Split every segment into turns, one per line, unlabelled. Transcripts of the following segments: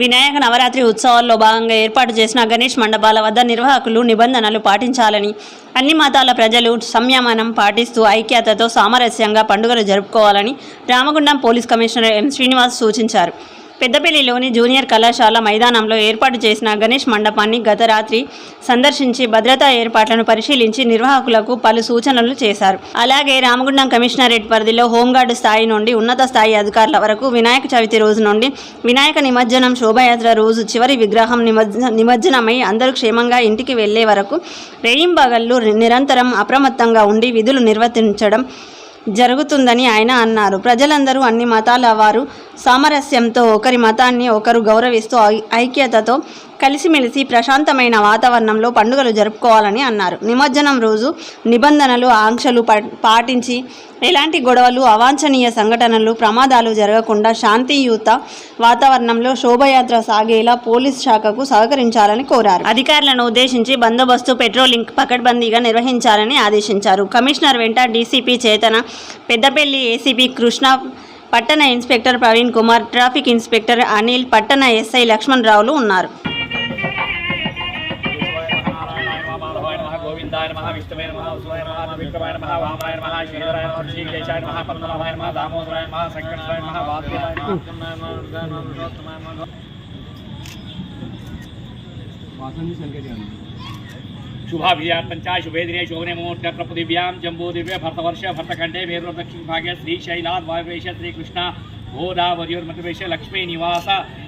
వినాయక నవరాత్రి ఉత్సవాల్లో భాగంగా ఏర్పాటు చేసిన గణేష్ మండపాల వద్ద నిర్వాహకులు నిబంధనలు పాటించాలని అన్ని మతాల ప్రజలు సంయమనం పాటిస్తూ ఐక్యతతో సామరస్యంగా పండుగలు జరుపుకోవాలని Ramagundam police commissioner M Srinivas సూచించారు. పెద్దపల్లిలోని జూనియర్ కళాశాల మైదానంలో ఏర్పాటు చేసిన గణేష్ మండపాన్ని గత రాత్రి సందర్శించి భద్రతా ఏర్పాట్లను పరిశీలించి నిర్వాహకులకు పలు సూచనలు చేశారు. అలాగే రామగుండం కమిషనరేట్ పరిధిలో హోంగార్డు స్థాయి నుండి ఉన్నత స్థాయి అధికారుల వరకు వినాయక చవితి రోజు నుండి వినాయక నిమజ్జనం శోభాయాత్ర రోజు చివరి విగ్రహం నిమజ్జనమై అందరూ క్షేమంగా ఇంటికి వెళ్ళే వరకు రేయింబగళ్ళు నిరంతరం అప్రమత్తంగా ఉండి విధులు నిర్వర్తించడం జరుగుతుందని ఆయన అన్నారు. ప్రజలందరూ అన్ని మతాల వారు సామరస్యంతో ఒకరి మతాన్ని ఒకరు గౌరవిస్తూ ఐ- ఐక్యతతో కలిసిమెలిసి ప్రశాంతమైన వాతావరణంలో పండుగలు జరుపుకోవాలని అన్నారు. నిమజ్జనం రోజు నిబంధనలు ఆంక్షలు ప- పాటించి ఎలాంటి గొడవలు అవాంఛనీయ సంఘటనలు ప్రమాదాలు జరగకుండా శాంతియుత వాతావరణంలో శోభయాత్ర సాగేలా పోలీస్ శాఖకు సహకరించాలని కోరారు. అధికారులను ఉద్దేశించి బందోబస్తు పెట్రోలింగ్ పకడ్బందీగా నిర్వహించాలని ఆదేశించారు. కమిషనర్ వెంట డీసీపీ చేతన పెద్దపల్లి ఏసీపీ కృష్ణ పట్టణ inspector Praveen Kumar traffic inspector Anil పట్టణ ఎస్ఐ లక్ష్మణ్ రావులు ఉన్నారు.
गदाय नमः विष्णवे नमः वसुवाय नमः विक्रमाय नमः वामाय नमः श्रीधराय नमः ऋषिकेशाय नमः पद्मनाभाय नमः दामोदराय नमः संकटराय नमः वासुदेवाय नमः वासन शुभाभियान पंचाय शुभे दिने शोभने मुहूर्त प्रपुदिव्यां जम्बूदिव्य भरतवर्ष भरतखंडे वेदुर दक्षिण भागे श्रीशैलाद वायुवेश श्रीकृष्ण गोदावर्योर्मतवेश लक्ष्मी निवास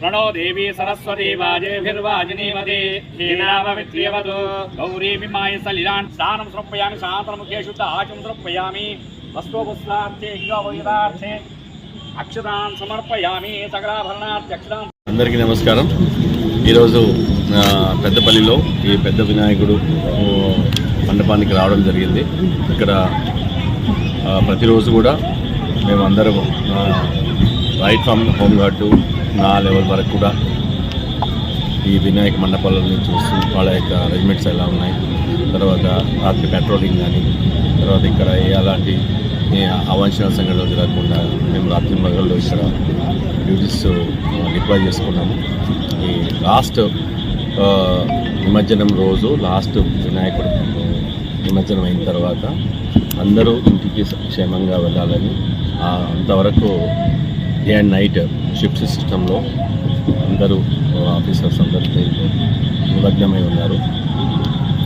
प्रणो देवी सरस्वती वाजेभिर्वाजिनीमते हेनामवित्रियवतु गौरी विमाय सलिलान् स्नानं समर्पयामि सान्तरमुखे शुद्ध आचं समर्पयामि वस्त्रोपुस्त्रार्थे हिगवैदार्थे अक्षतान् समर्पयामि सकलाभरणार्थे अक्षतान्
అందరికీ నమస్కారం ఈరోజు ఆ, పెద్దపల్లిలో ఈ పెద్ద వినాయకుడు ఆ, మండపానికి రావడం జరిగింది ఇక్కడ ఆ, ప్రతిరోజు కూడా మేము అందరం రైట్ ఫ్రమ్ హోమ్ గార్డు నా లెవెల్ వరకు కూడా ఈ వినాయక మండపాలని చూస్తూ వాళ్ళ యొక్క అరేంజ్మెంట్స్ ఎలా ఉన్నాయి తర్వాత రాత్రి పెట్రోలింగ్ కానీ తర్వాత ఇక్కడ ఏ అలాంటి ఏ అవాంఛనీయ సంఘటనలు జరగకుండా మేము రాత్రి మగళ్ళు ఇక్కడ డ్యూటీస్ డిప్లాయ్ చేసుకున్నాము. ఈ లాస్ట్ నిమజ్జనం రోజు లాస్ట్ వినాయకుడు నిమజ్జనం అయిన తర్వాత అందరూ ఇంటికి క్షేమంగా వెళ్ళాలని అంతవరకు డే అండ్ నైట్ షిఫ్ట్ సిస్టంలో అందరూ ఆఫీసర్స్ అందరూ నిమగ్నమై ఉన్నారు.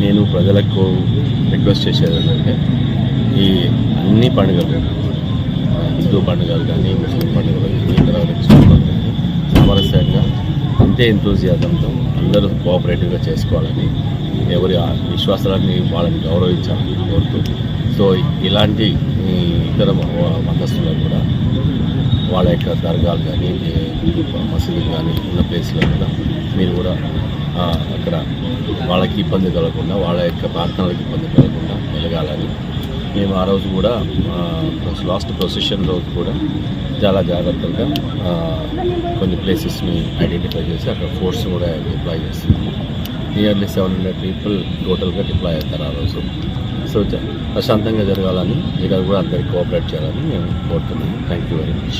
నేను ప్రజలకు రిక్వెస్ట్ చేసేది ఏంటంటే ఈ అన్ని పండుగలు హిందూ పండుగలు కానీ ముస్లిం పండుగలు కానీ ఇతర పండుగలు కానీ సామరస్యంగా అంతే ఎంతోజియాజంతో అందరూ కోఆపరేటివ్గా చేసుకోవాలని ఎవరి ఆ విశ్వాసాలని వాళ్ళని గౌరవించాలని కోరుతూ సో ఇలాంటి ఇతర మతస్థులకు కూడా వాళ్ళ యొక్క దర్గాలు కానీ మసీదులు కానీ ఉన్న ప్లేస్లో కూడా మీరు కూడా అక్కడ వాళ్ళకి ఇబ్బంది కలగకుండా వాళ్ళ యొక్క ప్రార్థనలకు ఇబ్బంది కలగకుండా వెలగాలని మేము ఆ రోజు కూడా లాస్ట్ ప్రొసెషన్ రోజు కూడా చాలా జాగ్రత్తగా కొన్ని ప్లేసెస్ని ఐడెంటిఫై చేసి అక్కడ ఫోర్స్ కూడా డిప్లాయ్ చేస్తున్నాము. నియర్లీ సెవెన్ హండ్రెడ్ పీపుల్ టోటల్గా డిప్లాయ్ అవుతారు ఆ రోజు. సో జ- ప్రశాంతంగా జరగాలని మీరు కూడా అందరికీ కోఆపరేట్ చేయాలని మేము కోరుతున్నాము. Thank you very much